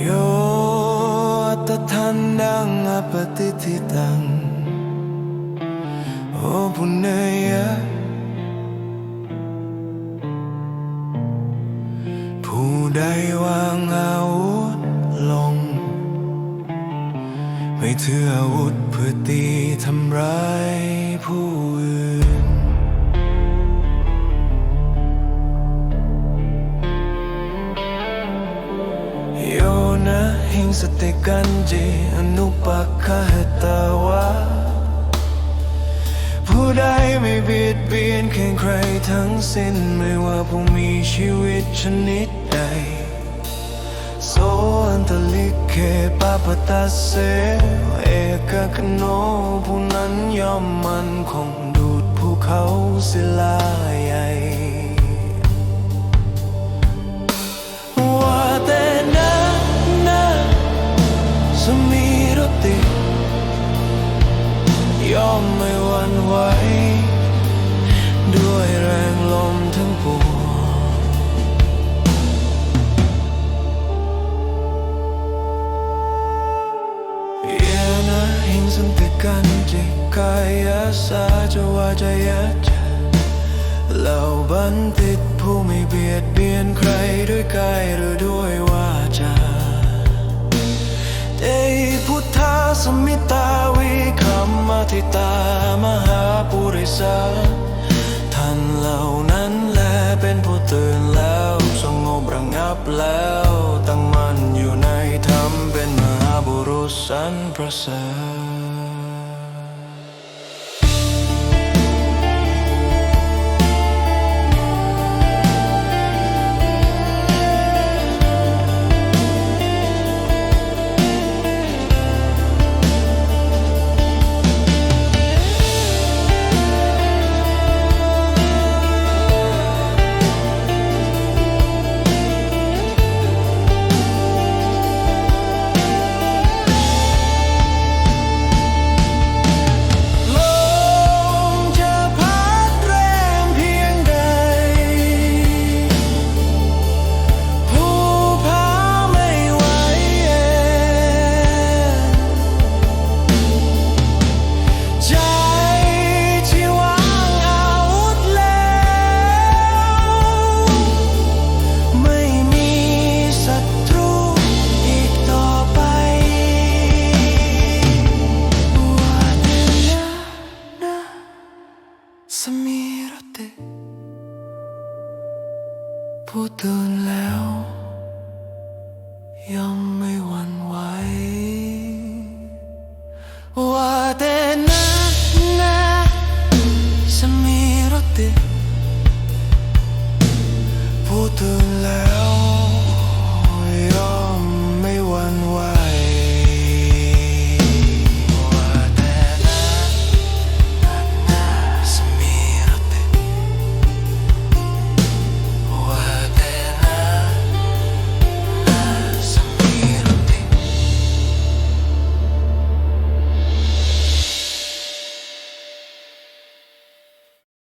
โยตทันดังอปติทิตังโอปุเนยผู้ใดวางอาวุธลง ไม่ถืออาวุธเพื่อตีทำร้ายผู้ นะหิงสติกันจีอนุปักขหตาวาผู้ใดไม่เบียดเบียนเคียงใครทั้งสิ้นไม่ว่าผู้มีชีวิตชนิดใดโสอันตลิกเคปาปตัสเสเอกคโนผู้นั้นยอมมันคงดูดภูเขาศิลาใหญ่ว่า ติยอมไม่หวั่นไหวด้วยแรงลมทั้งปวง Yana hin sampai kanji kaya saja wajahnya เหล่าบัณฑิตผู้ไม่เบียดเบียนใครด้วยกายหรือด้วยวาจา สมิตาวิคัมมาทิตามหาปุริสาท่านเหล่านั้นแลเป็นผู้ตื่นแล้วสงบระงับแล้วตั้งมั่นอยู่ในธรรมเป็นมหาบุรุษสันประเสริฐ สมีรติผู้ตื่นแล้วย่อมไม่หวั่นไหวว่าแต่นะนะสมีรติ